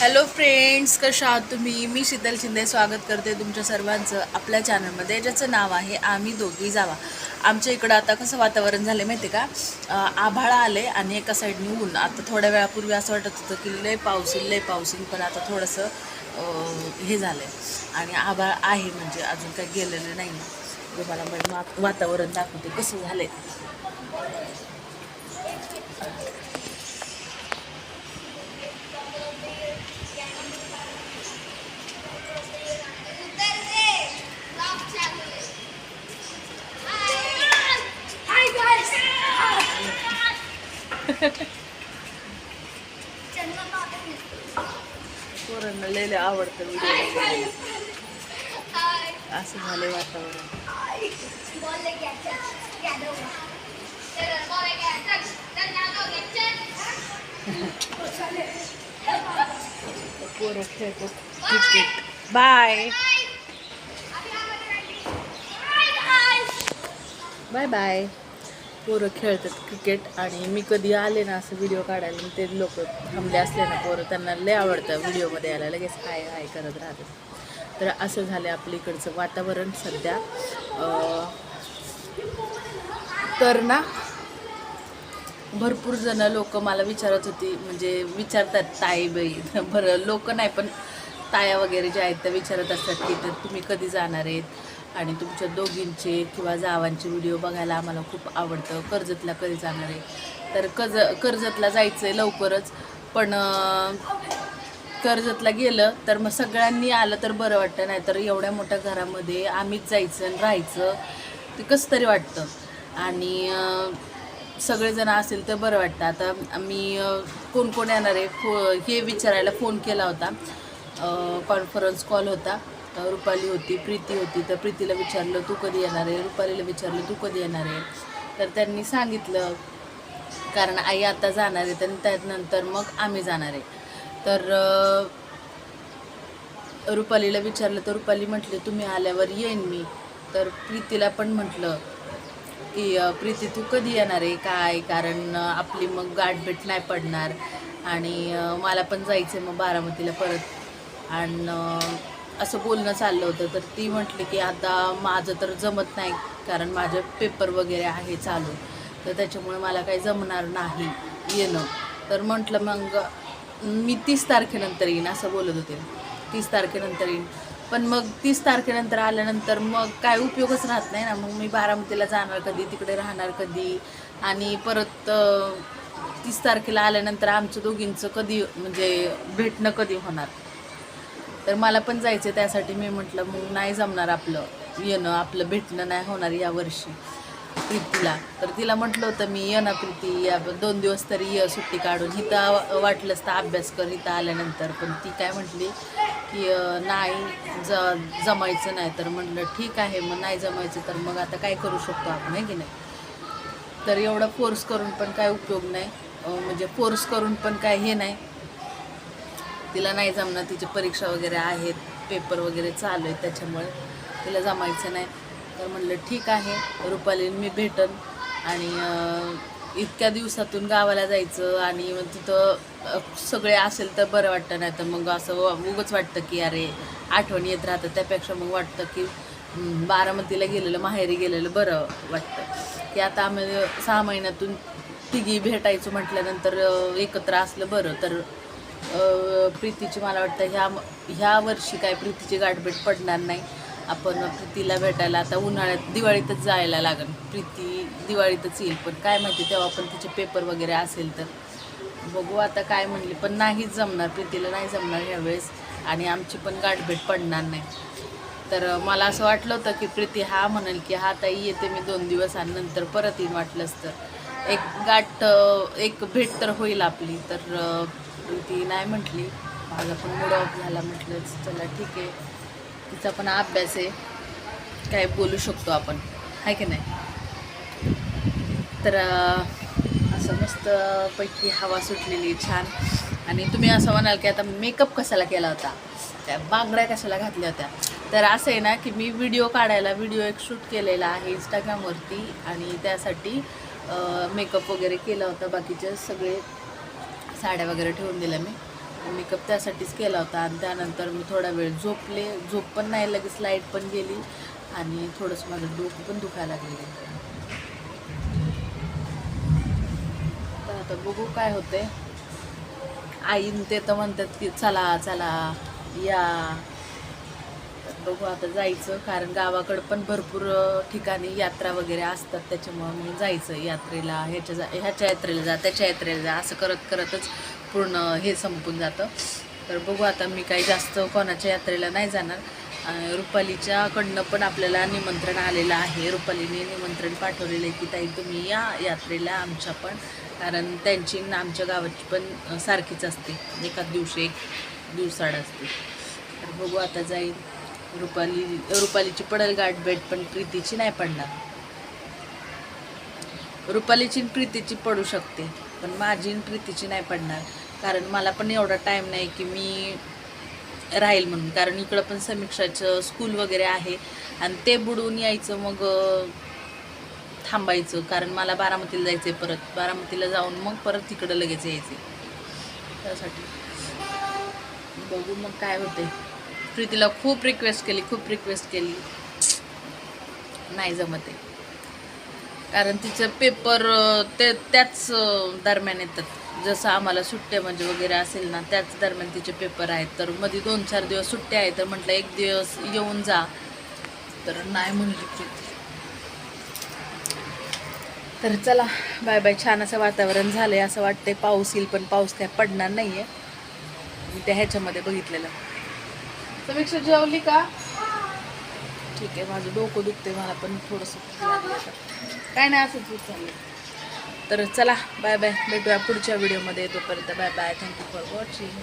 Hello friends कशा आहात तुम्ही? मी शीतल शिंदे स्वागत करते तुमच्या सर्वांचं आपल्या चॅनलमध्ये ज्याचं नाव आहे आम्ही दोघी जावा. आमच्या इकडं आता कसं वातावरण झालं माहिती आहे का? आभाळ आभाळा आले आणि एका साईडने ऊन आता थोड्या वेळापूर्वी असं वाटत होतं की लय पाऊस येईल लय पाऊस येईल पण आता थोडंसं हे झालं आहे आणि आभाळ आहे म्हणजे अजून काही गेलेलं नाही तुम्हाला मी वातावरण दाखवते कसं झालं आहे पोरांना लय लय आवडतं व्हिडिओ असं झालं वातावरण. पोरं क्रिकेट बाय बाय बाय पोरं खेळतात क्रिकेट आणि मी कधी आले ना असं व्हिडिओ काढायला ते लोक थांबले असले ना पोरं त्यांना लय आवडतं व्हिडिओमध्ये यायला. लगेच हाय हाय करत राहतात. तर असं झालं आपल्या इकडचं वातावरण सध्या. तर ना भरपूर जण लोक मला विचारत होती म्हणजे विचारतात ताई बाई. बरं लोक नाही पण ताया वगैरे ज्या आहेत त्या विचारत असतात की तर तुम्ही कधी जाणार आहेत? आणि तुमच्या दोघींचे किंवा जावांचे व्हिडिओ बघायला आम्हाला खूप आवडतं. कर्जतला कधी जाणार आहे? तर कर्ज कर्जतला जायचं आहे लवकरच. पण कर्जतला गेलं तर मग सगळ्यांनी आलं तर बरं वाटतं. नाहीतर एवढ्या मोठ्या घरामध्ये आम्हीच जायचं आणि राहायचं. ते कसं तरी वाटतं. आणि सगळेजण असेल तर बरं वाटतं. आता मी कोण कोण येणार आहे? फो हे विचारायला फोन केला होता. कॉन्फरन्स कॉल होता. रुपाली होती प्रीती होती. तर प्रीतीला विचारलं तू कधी येणार आहे? रुपालीला विचारलं तू कधी येणार आहे? तर त्यांनी सांगितलं कारण आई आता जाणार आहे तर त्यानंतर मग आम्ही जाणार आहे. तर रुपालीला विचारलं तर रुपाली म्हटली तुम्ही आल्यावर येईन मी. तर प्रीतीला पण म्हटलं की प्रीती तू कधी येणार आहे? काय? कारण आपली मग गाठभेट नाही पडणार आणि मला पण जायचं आहे मग बारामतीला परत. आणि असं बोलणं चाललं होतं तर ती म्हटली की आता माझं तर जमत नाही कारण माझे पेपर वगैरे आहे चालू. तर त्याच्यामुळे मला काही जमणार नाही येणं. तर म्हटलं मग मी तीस तारखेनंतर येईन असं बोलत होते. तीस तारखेनंतर येईन. पण मग तीस तारखेनंतर आल्यानंतर मग काय उपयोगच राहत नाही ना. मग मी बारामतीला जाणार कधी तिकडे राहणार कधी? आणि परत तीस तारखेला आल्यानंतर आमचं दोघींचं कधी म्हणजे भेटणं कधी होणार? तर मला पण जायचं त्यासाठी. मी म्हटलं मग नाही जमणार आपलं. येणं आपलं भेटणं नाही होणार यावर्षी प्रीतीला. तर तिला म्हटलं होतं मी ये ना प्रीती या दोन दिवस तरी ये सुट्टी काढून. इथं वाटलंच तर अभ्यास कर इथं आल्यानंतर. पण ती काय म्हटली की नाही ज जमायचं नाही. तर म्हटलं ठीक आहे मग नाही जमायचं तर मग आता काय करू शकतो आपण आहे की नाही? तर एवढं फोर्स करून पण काय उपयोग नाही. म्हणजे फोर्स करून पण काय हे नाही. तिला नाही जमणार तिची परीक्षा वगैरे आहेत पेपर वगैरे चालू आहेत त्याच्यामुळे तिला जमायचं नाही. तर म्हणलं ठीक आहे रुपाली मी भेटन. आणि इतक्या दिवसातून गावाला जायचं आणि मग तिथं सगळे असेल तर बरं वाटतं नाही तर मग असं उगंच वाटतं की अरे आठवण येत राहतं त्यापेक्षा मग वाटतं की बारामतीला गेलेलं माहेरी गेलेलं बरं वाटतं. की आता आम्ही सहा महिन्यातून तिघी भेटायचो म्हटल्यानंतर एकत्र असलं बरं तर प्रीतीची मला वाटतं ह्या ह्या वर्षी काय प्रीतीची गाठभेट पडणार नाही. आपण प्रीतीला भेटायला आता उन्हाळ्यात दिवाळीतच जायला लागेल. प्रीती दिवाळीतच येईल पण काय माहिती तेव्हा पण तिचे पेपर वगैरे असेल तर. बघू आता काय म्हणले पण नाहीच जमणार प्रीतीला नाही जमणार ह्यावेळेस आणि आमची पण गाठभेट पडणार नाही. तर मला असं वाटलं होतं की प्रीती हा म्हणेल की हा ताई येते मी दोन दिवस आणि नंतर परत येईन वाटलंच तर. एक गाठ एक भेट तर होईल आपली तर अ, ती नाही म्हटली. माझा पण मूड ऑफ झाला म्हटलं चला ठीक आहे. तिचा पण अभ्यास आहे. काय बोलू शकतो आपण. आहे की नाही? तर असं मस्तपैकी हवा सुटलेली छान. आणि तुम्ही असं म्हणाल की आता मेकअप कशाला केला होता? त्या बांगड्या कशाला घातल्या होत्या? तर असं आहे ना की मी व्हिडिओ काढायला व्हिडिओ एक शूट केलेला आहे इंस्टाग्रामवरती आणि त्यासाठी मेकअप वगैरे केला होता. बाकीचे सगळे साड्या वगैरे ठेवून दिल्या मी. मेकअप त्यासाठीच केला होता आणि त्यानंतर मी थोडा वेळ झोपले. झोप पण नाही लगेच लाइट पण गेली आणि थोडंसं माझं डोकं पण दुखायला लागलेलं तर आता बघू काय होते आईन ते तर म्हणतात की चला चला या. बघू आता जायचं कारण गावाकडं पण भरपूर ठिकाणी यात्रा वगैरे असतात. त्याच्यामुळं मग जायचं यात्रेला ह्याच्या जा ह्याच्या यात्रेला जा त्याच्या यात्रेला जा असं करत करतच पूर्ण हे संपून जातं. तर बघू आता मी काही जास्त कोणाच्या यात्रेला नाही जाणार. रुपालीच्याकडनं पण आपल्याला निमंत्रण आलेलं आहे. रुपालीने निमंत्रण पाठवलेलं आहे की ताई तुम्ही या यात्रेला आमच्या पण. कारण त्यांची आमच्या गावाची पण सारखीच असते. एकाच दिवशी एक दिवसाड असते. तर बघू आता जाईल. रुपाली रुपालीची पडल गाठ भेट पण प्रीतीची नाही पडणार. रुपालीची प्रीतीची पडू शकते पण माझी प्रीतीची नाही पडणार. कारण मला पण एवढा टाईम नाही की मी राहील म्हणून. कारण इकडं पण समीक्षाचं स्कूल वगैरे आहे आणि ते बुडवून यायचं मग थांबायचं. कारण मला बारामतीला जायचं आहे परत. बारामतीला जाऊन मग परत तिकडं लगेच यायचं त्यासाठी. बघू मग काय होते प्रीतीला खूप रिक्वेस्ट केली खूप रिक्वेस्ट केली. नाही जमत आहे. कारण तिचं पेपर ते त्याच दरम्यान येतात. जसं आम्हाला सुट्ट्या म्हणजे वगैरे असेल ना त्याच दरम्यान तिचे पेपर आहेत. तर मध्ये दोन चार दिवस सुट्ट्या आहेत तर म्हटलं एक दिवस येऊन जा. तर नाही म्हणली प्रीती. तर चला बाय बाय. छान असं वातावरण झालं आहे असं वाटतंय पाऊस येईल पण पाऊस काय पडणार नाही आहे मी त्या ह्याच्यामध्ये बघितलेलं. समीक्षा जेवली का? ठीक आहे माझं डोकं दुखते मला पण थोडंसं काय नाही असंच होत चाललं तर चला बाय बाय भेटूया पुढच्या व्हिडिओमध्ये तोपर्यंत bye bye thank you for watching